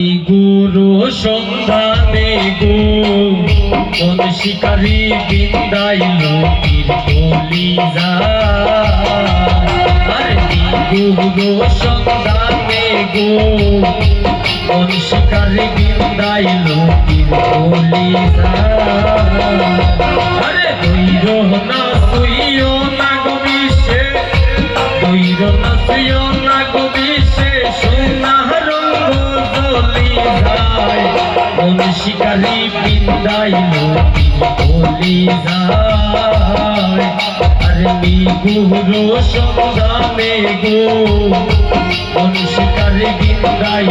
গুরু সন্ধানে গো কোন শিকারী বিন্দাই লোকের বলি যায়। গুরু সন্ধানে গো কোন শিকারী বিন্দাই লোকের বলি কোন শিকারি বিন্দাই বলি যায়। আরে মি গুরু সন্ধানে গো কোন শিকারি বিন্দাই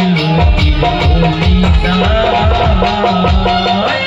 বলি যায়।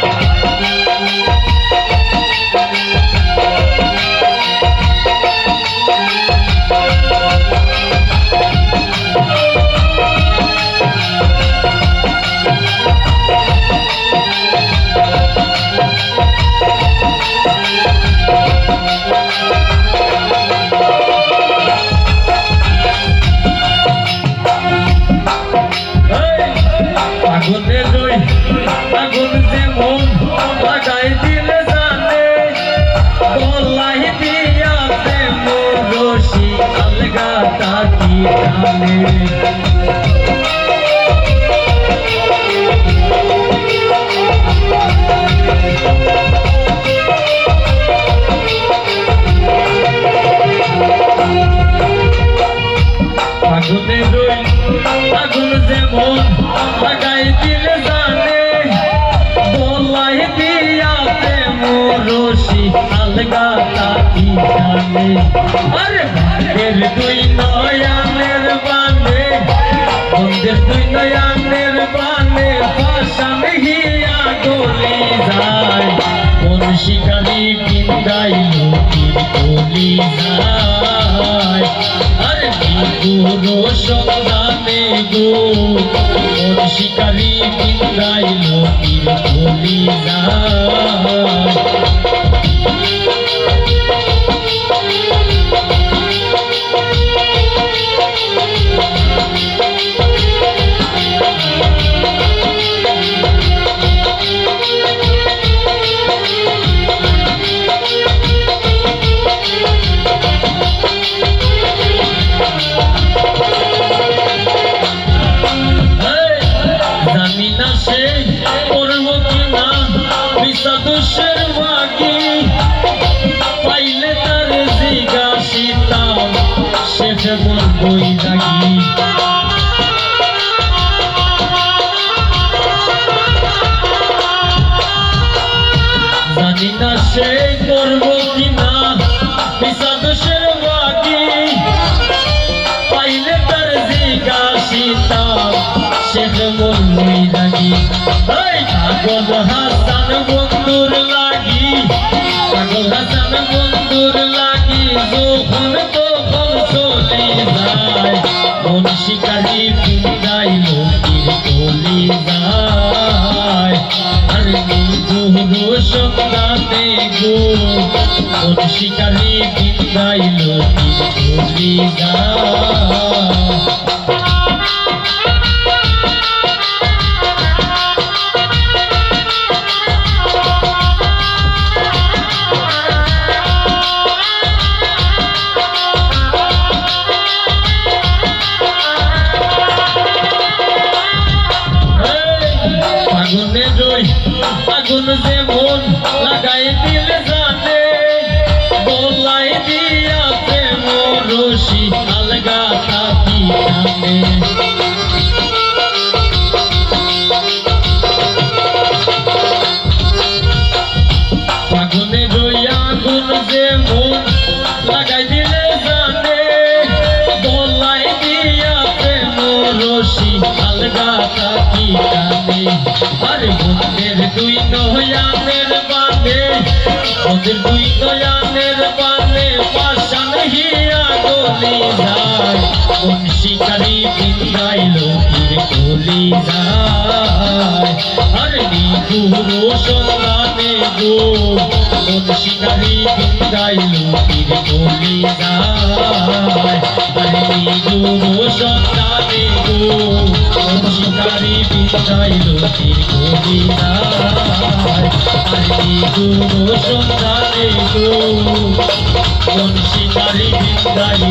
আগুনে রই আগুন যে মন লাগাই দিলে জানে আরে। ভাগের নয়ানের বানে বন্ধের দুই নয়ানের বানে পাশান হিয়া গলি যায়। কোন শিকারি বিন্দাই লোকির গলি যায়। আরে গুরু সন্ধানে গো, কোন শিকারি বিন্দাই লোকির গলি যায়। পাগল হাসান বন্ধুর লাগি পাগল হাসান বন্ধুর লাগি, যখন তখন চলে যায়। মন শিকারি পিন্দাই লোকির চলে যায়। আর গুরু সন্ধানে গো, মন শিকারি পিন্দাই লোকির চলে বন্ধের দুই নয়ানের বানে পাশান হিয়া গলি যায়। কোন শিকারি বিন্দাই লোকির গলি যায়। গারি বিজয় লতির কবিতায়। আরে গো সন্ধানে গো? কোন শিকারি বিদ্যাই